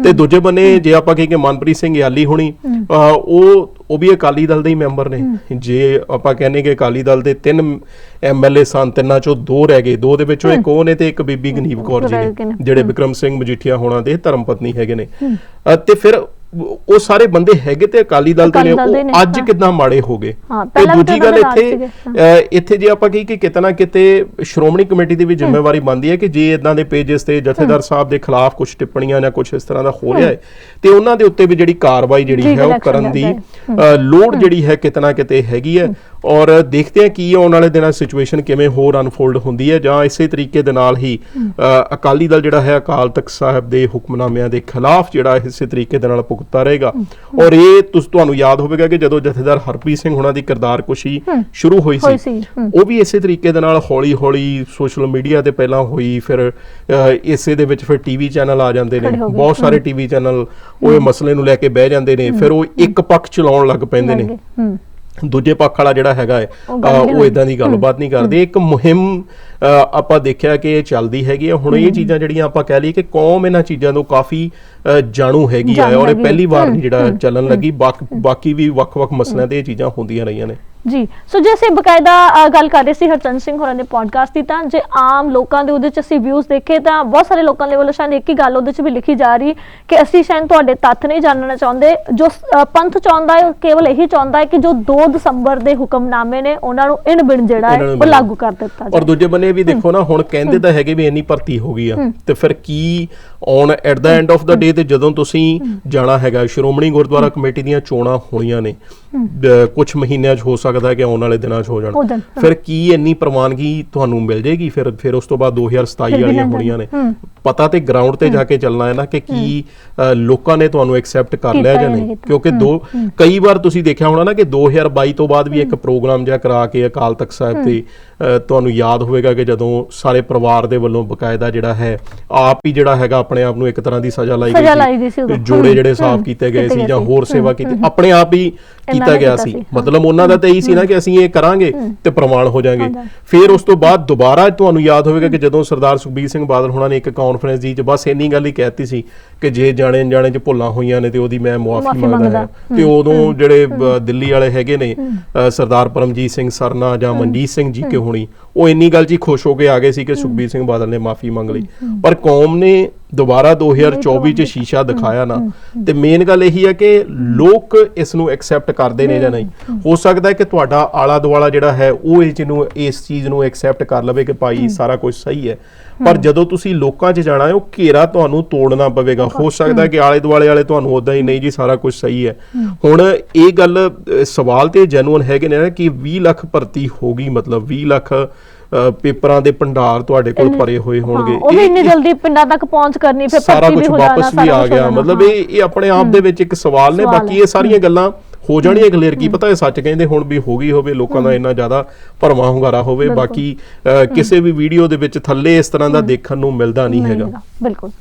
ਤੇ ਦੂਜੇ ਬੰਨੇ ਜੇ ਆਪਾਂ ਕਹੀਏ ਕਿ ਮਨਪ੍ਰੀਤ ਸਿੰਘ ਯਾਲੀ ਹੋਣੀ ਉਹ ਉਹ ਵੀ ਅਕਾਲੀ ਦਲ ਦੇ ਹੀ ਮੈਂਬਰ ਨੇ। ਜੇ ਆਪਾਂ ਕਹਿੰਨੇ ਕਿ ਅਕਾਲੀ ਦਲ ਦੇ ਤਿੰਨ ਐਮਐਲਏ ਸਨ ਤਿੰਨਾਂ ਚੋਂ ਦੋ ਰਹਿ ਗਏ। ਦੋ ਦੇ ਵਿੱਚੋਂ ਇੱਕ ਉਹ ਨੇ ਤੇ ਇੱਕ ਬੀਬੀ ਗਨੀਵ ਕੌਰ ਜੀ ਨੇ। ਜਿਹੜੇ ਵਿਕਰਮ ਸਿੰਘ ਮਜੀਠੀਆ ਹੋਣਾ ਦੇ ਧਰਮ ਪਤਨੀ ਹੈਗੇ ਨੇ। ਤੇ ਫਿਰ ਉਹ ਸਾਰੇ ਬੰਦੇ ਹੈਗੇ ਤੇ ਅਕਾਲੀ ਦਲ ਦੇ ਨੇ ਉਹ ਅੱਜ। ਕਿਦਾਂ ਮਾੜੇ ਹੋ ਗਏ? ਤੇ ਦੂਜੀ ਗੱਲ ਇੱਥੇ ਇੱਥੇ ਜੇ ਆਪਾਂ ਕਹੀ ਕਿ ਕਿਤੇ ਨਾ ਕਿਤੇ ਸ਼੍ਰੋਮਣੀ ਕਮੇਟੀ ਦੀ ਵੀ ਜ਼ਿੰਮੇਵਾਰੀ ਬਣਦੀ ਹੈ ਕਿ ਜੇ ਇਦਾਂ ਦੇ ਪੇजेस ਤੇ ਜਥੇਦਾਰ ਸਾਹਿਬ ਦੇ ਖਿਲਾਫ ਕੁਝ ਟਿੱਪਣੀਆਂ ਜਾਂ ਕੁਝ ਇਸ ਤਰ੍ਹਾਂ ਦਾ ਹੋ ਰਿਹਾ ਹੈ। ਤੇ ਉਹਨਾਂ ਦੇ ਉੱਤੇ ਵੀ ਜਿਹੜੀ ਕਾਰਵਾਈ ਜਿਹੜੀ ਹੈ ਉਹ ਕਰਨ ਦੀ ਲੋੜ ਜਿਹੜੀ ਹੈ ਕਿਤੇ ਨਾ ਕਿਤੇ ਹੈਗੀ ਹੈ ਔਰ ਦੇਖਦੇ ਹਾਂ ਕੀ ਆਉਣ ਵਾਲੇ ਦਿਨਾਂ ਸਿਚੁਏਸ਼ਨ ਕਿਵੇਂ ਹੋਰ ਅਨਫੋਲਡ ਹੁੰਦੀ ਹੈ ਜਾਂ ਇਸੇ ਤਰੀਕੇ ਦੇ ਨਾਲ ਹੀ ਅਕਾਲੀ ਦਲ ਜਿਹੜਾ ਹੈ ਅਕਾਲ ਤਖਤ ਸਾਹਿਬ ਦੇ ਹੁਕਮਨਾਮਿਆਂ ਦੇ ਖਿਲਾਫ ਜਿਹੜਾ ਇਸੇ ਤਰੀਕੇ ਦੇ ਨਾਲ ਭੁਗਤਦਾ ਰਹੇਗਾ। ਔਰ ਇਹ ਤੁਸ ਤੁਹਾਨੂੰ ਯਾਦ ਹੋਵੇਗਾ ਕਿ ਜਦੋਂ ਜਥੇਦਾਰ ਹਰਪ੍ਰੀਤ ਸਿੰਘ ਹੁਣਾਂ ਦੀ ਕਿਰਦਾਰਕੁਸ਼ੀ ਸ਼ੁਰੂ ਹੋਈ ਸੀ। ਉਹ ਵੀ ਇਸੇ ਤਰੀਕੇ ਦੇ ਨਾਲ ਹੌਲੀ ਹੌਲੀ ਸੋਸ਼ਲ ਮੀਡੀਆ ਤੇ ਪਹਿਲਾਂ ਹੋਈ ਫਿਰ ਇਸੇ ਦੇ ਵਿੱਚ ਫਿਰ ਟੀਵੀ ਚੈਨਲ ਆ ਜਾਂਦੇ ਨੇ ਬਹੁਤ ਸਾਰੇ ਟੀਵੀ ਚੈਨਲ ਉਹ ਇਹ ਮਸਲੇ ਨੂੰ ਲੈ ਕੇ ਬਹਿ ਜਾਂਦੇ ਨੇ ਫਿਰ ਉਹ ਇੱਕ ਪੱਖ ਚਲਾਉਣ ਲੱਗ ਪੈਂਦੇ ਨੇ। ਦੂਜੇ ਪੱਖ ਵਾਲਾ ਜਿਹੜਾ ਹੈਗਾ ਹੈ ਉਹ। ਇਦਾਂ ਦੀ ਗੱਲਬਾਤ ਨਹੀਂ ਕਰਦੇ। ਇੱਕ ਮੁਹਿੰਮ ਆਪਾਂ ਦੇਖਿਆ ਕਿ ਇਹ ਚੱਲਦੀ ਹੈਗੀ ਹੈ। ਹੁਣ ਇਹ ਚੀਜ਼ਾਂ ਜਿਹੜੀਆਂ ਆਪਾਂ ਕਹਿ ਲਈਏ ਕਿ ਕੌਮ ਇਹਨਾਂ ਚੀਜ਼ਾਂ ਤੋਂ ਕਾਫੀ ਜਾਣੂ ਹੈਗੀ ਹੈ ਔਰ ਇਹ। ਪਹਿਲੀ ਵਾਰ ਜਿਹੜਾ ਚੱਲਣ ਲੱਗੀ। ਬਾਕ- ਬਾਕੀ ਵੀ ਵੱਖ-ਵੱਖ ਮਸਲਿਆਂ ਤੇ ਇਹ ਚੀਜ਼ਾਂ ਹੁੰਦੀਆਂ ਰਹੀਆਂ ਨੇ। ਜੀ ਸੋ ਜੇ ਅਸੀਂ ਬਕਾਇਦਾ ਗੱਲ ਕਰ ਰਹੇ ਸੀ ਹਰਚੰਦ ਸਿੰਘ ਹੋਰਾਂ ਦੇ ਪੋਡਕਾਸਟ ਦੀ ਤਾਂ ਜੇ ਆਮ ਲੋਕਾਂ ਦੇ ਉਹਦੇ ਚ ਅਸੀਂ ਵਿਊਜ਼ ਦੇਖੇ ਤਾਂ ਬਹੁਤ ਸਾਰੇ ਲੋਕਾਂ ਦੇ ਵੱਲੋਂ ਸ਼ਾਇਦ ਇੱਕ ਹੀ ਗੱਲ ਉਹਦੇ ਚ ਵੀ ਲਿਖੀ ਜਾ ਰਹੀ ਕਿ ਅਸੀਂ ਸ਼ਾਇਦ ਤੁਹਾਡੇ ਤੱਥ ਨਹੀਂ ਜਾਣਨਾ ਚਾਹੁੰਦੇ। ਜੋ ਪੰਥ ਚਾਹੁੰਦਾ ਹੈ ਕੇਵਲ ਇਹੀ ਚਾਹੁੰਦਾ ਹੈ ਕਿ ਜੋ 2 ਦਸੰਬਰ ਦੇ ਹੁਕਮਨਾਮੇ ਨੇ ਉਹਨਾਂ ਨੂੰ ਇਨ ਬਿਨ ਜਿਹੜਾ ਹੈ ਉਹ। ਲਾਗੂ ਕਰ ਦਿੱਤਾ ਔਰ ਜਾਏ ਦੂਜੇ ਬੰਨੇ ਵੀ ਦੇਖੋ ਨਾ ਹੁਣ ਕਹਿੰਦੇ ਤਾਂ ਹੈਗੇ ਵੀ ਇੰਨੀ ਭਰਤੀ ਹੋ ਗਈ ਆ ਤੇ ਫਿਰ ਕੀ on at the end of the day ਤੇ ਜਦੋਂ ਤੁਸੀਂ ਜਾਣਾ ਹੈਗਾ ਸ਼੍ਰੋਮਣੀ ਗੁਰਦੁਆਰਾ ਕਮੇਟੀ ਦੀਆਂ ਚੋਣਾਂ ਹੋਣੀਆਂ ਨੇ ਕੁਝ ਮਹੀਨਿਆਂ 'ਚ ਹੋ ਸਕਦਾ ਹੈ ਕਿ ਆਉਣ ਵਾਲੇ ਦਿਨਾਂ 'ਚ ਹੋ ਹੋ ਜਾਣ ਜਾਣ, ਫਿਰ ਕੀ ਇੰਨੀ ਪ੍ਰਵਾਨਗੀ ਤੁਹਾਨੂੰ ਮਿਲ ਜੇਗੀ ਫਿਰ ਫਿਰ ਉਸ ਤੋਂ ਬਾਅਦ 2027 ਫਿਰ ਵੀ ਵਾਲੀਆਂ ਹੋਣੀਆਂ ਨੇ। ਪਤਾ ਤੇ ਗਰਾਊਂਡ ਤੇ ਜਾ ਕੇ ਚੱਲਣਾ ਹੈ ਨਾ ਕਿ ਕੀ ਅ, ਲੋਕਾਂ ਨੇ ਤੁਹਾਨੂੰ ਐਕਸੈਪਟ ਕਰ ਕੀਤਾ ਲਿਆ ਜਾਂ ਜਾਂ ਨਹੀਂ? ਨਹੀਂ ਕੀਤਾ। ਕਿਉਂਕਿ ਦੋ ਕਈ ਵਾਰ ਤੁਸੀਂ ਦੇਖਿਆ ਹੋਣਾ ਨਾ ਕਿ 2022 ਤੋਂ ਬਾਅਦ ਵੀ ਇੱਕ ਪ੍ਰੋਗਰਾਮ ਜਿਹਾ ਕਰਾ ਕੇ ਅਕਾਲ ਤਖਤ ਸਾਹਿਬ ਤੇ ਅ, ਤੁਹਾਨੂੰ ਯਾਦ ਹੋਵੇਗਾ ਕਿ ਜਦੋਂ ਸਾਰੇ ਪਰਿਵਾਰ ਦੇ ਵੱਲੋਂ ਬਕਾਇਦਾ ਜਿਹੜਾ ਹੈ ਆਪ ਹੀ ਜਿਹੜਾ ਹੈਗਾ ਆਪਣੇ ਆਪ ਨੂੰ ਇੱਕ ਤਰ੍ਹਾਂ ਦੀ ਸਜ਼ਾ ਲਾਈ ਸਜ਼ਾ ਲਾਈ ਗਈ ਸੀ ਉਦੋਂ। ਜੋੜੇ ਜਿਹੜੇ ਸਾਫ਼ ਕੀਤੇ ਗਏ ਕੀਤੇ ਸੀ ਗਏ ਜਾਂ ਸੀ। ਹੋਰ ਸੇਵਾ ਕੀਤੀ। ਆਪਣੇ ਆਪ ਹੀ ਕੀਤਾ ਗਿਆ ਸੀ। ਮਤਲਬ ਉਹਨਾਂ ਦਾ ਤਾਂ ਇਹੀ ਸੀ ਨਾ ਕਿ ਅਸੀਂ ਇਹ ਕਰਾਂਗੇ ਤੇ ਪ੍ਰਮਾਣ ਹੋ ਜਾਾਂਗੇ। ਫਿਰ ਉਸ ਤੋਂ ਬਾਅਦ ਦੁਬਾਰਾ ਤੁਹਾਨੂੰ ਯਾਦ ਹੋਵੇਗਾ ਕਿ ਜਦੋਂ ਸਰਦਾਰ ਸੁਖਬੀਰ ਸਿੰਘ ਬਾਦਲ ਹੋਣਾ ਨੇ ਇੱਕ ਕਾਨਫਰੰਸ ਦੀ ਚ ਬਸ ਇੰਨੀ ਗੱਲ ਹੀ ਕਹਿਤੀ ਸੀ ਕਿ ਜੇ ਜਾਣੇ ਅਣਜਾਣੇ ਚ ਭੁੱਲਾਂ ਹੋਈਆਂ ਨੇ ਤੇ ਉਹਦੀ ਮੈਂ ਮੁਆਫੀ ਮੰਗਦਾ। ਹਾਂ। ਤੇ ਉਦੋਂ ਜਿਹੜੇ ਦਿੱਲੀ ਵਾਲੇ ਹੈਗੇ ਨੇ ਸਰਦਾਰ ਪਰਮਜੀਤ ਸਿੰਘ ਸਰਨਾ ਜਾਂ ਮਨਜੀਤ ਸਿੰਘ ਜੀ ਕੇ ਹੋਣੀ ਉਹ ਇੰਨੀ ਗੱਲ ਹੀ ਖੁਸ਼ ਹੋ ਕੇ ਆ ਗਏ ਸੀ ਕਿ ਸੁਖਬੀਰ ਸਿੰਘ ਬਾਦਲ ਨੇ ਮਾਫੀ ਮੰਗ ਲਈ। ਪਰ ਕੌਮ ਨੇ ਦੁਬਾਰਾ 2024 ਚ ਸ਼ੀਸ਼ਾ ਦਿਖਾਇਆ ਨਾ ਤੇ ਮੇਨ ਗੱਲ ਇਹੀ ਹੈ ਕਿ ਲੋਕ ਇਸ ਨੂੰ ਐਕਸੈਪਟ ਕਰਦੇ ਨੇ ਜਾਂ ਨਹੀਂ। ਹੋ। ਸਕਦਾ ਹੈ ਕਿ ਤੁਹਾਡਾ ਆਲਾ ਦੁਆਲਾ ਜਿਹੜਾ ਹੈ ਉਹ ਇਸ ਨੂੰ ਇਸ ਚੀਜ਼ ਨੂੰ ਐਕਸੈਪਟ ਕਰ ਲਵੇ ਕਿ ਭਾਈ ਸਾਰਾ ਕੁਝ ਸਹੀ ਹੈ। ਪਰ ਜਦੋਂ ਤੁਸੀਂ ਲੋਕਾਂ 'ਚ ਜਾਣਾ ਹੈ ਉਹ ਘੇਰਾ ਤੁਹਾਨੂੰ ਤੋੜਨਾ ਪਵੇਗਾ। ਹੋ ਸਕਦਾ ਹੈ ਕਿ ਆਲੇ ਦੁਆਲੇ ਵਾਲੇ ਤੁਹਾਨੂੰ ਉਦਾਂ ਹੀ ਨਹੀਂ ਜੀ ਸਾਰਾ ਕੁਝ ਸਹੀ ਹੈ। ਹੁਣ ਇਹ ਗੱਲ ਸਵਾਲ ਤੇ ਜੈਨੂਅਨ ਹੈਗੇ ਨੇ ਕਿ 20 ਲੱਖ ਭਰਤੀ ਹੋ ਗਈ ਮਤਲਬ 20 ਲੱਖ ਪੇਪਰਾਂ ਦੇ ਭੰਡਾਰ ਤੁਹਾਡੇ ਕੋਲ ਭਰੇ ਹੋਏ ਹੋਣਗੇ। ਉਹ ਵੀ ਇੰਨੀ ਜਲਦੀ ਪਿੰਡਾਂ ਤੱਕ ਪਹੁੰਚ ਕਰਨੀ ਫਿਰ ਕੁਝ ਵੀ ਹੋ ਜਾਣਾ ਵਾਪਸ ਵੀ ਸਾਰਾ ਆ ਕੁਛ ਹੋ ਗਿਆ ਮਤਲਬ। ਇਹ ਇਹ ਆਪਣੇ ਆਪ ਦੇ ਵਿੱਚ ਇੱਕ ਸਵਾਲ ਨੇ ਬਾਕੀ। ਇਹ ਸਾਰੀਆਂ ਗੱਲਾਂ ਹੋ ਜਾਣੀਆਂ ਕਲੀਅਰ ਕੀ ਪਤਾ ਇਹ ਸੱਚ ਕਹਿੰਦੇ ਹੁਣ ਵੀ ਹੋ ਗਈ ਹੋਵੇ ਲੋਕਾਂ ਦਾ ਇੰਨਾ ਜ਼ਿਆਦਾ ਭਰਮਾ ਹੁੰਗਾਰਾ ਹੋਵੇ। ਬਾਕੀ ਕਿਸੇ ਵੀ ਵੀਡੀਓ ਦੇ ਵਿੱਚ ਥੱਲੇ ਇਸ ਤਰ੍ਹਾਂ ਦਾ ਦੇਖਣ ਨੂੰ ਮਿਲਦਾ ਨਹੀਂ ਹੈਗਾ। ਬਿਲਕੁਲ।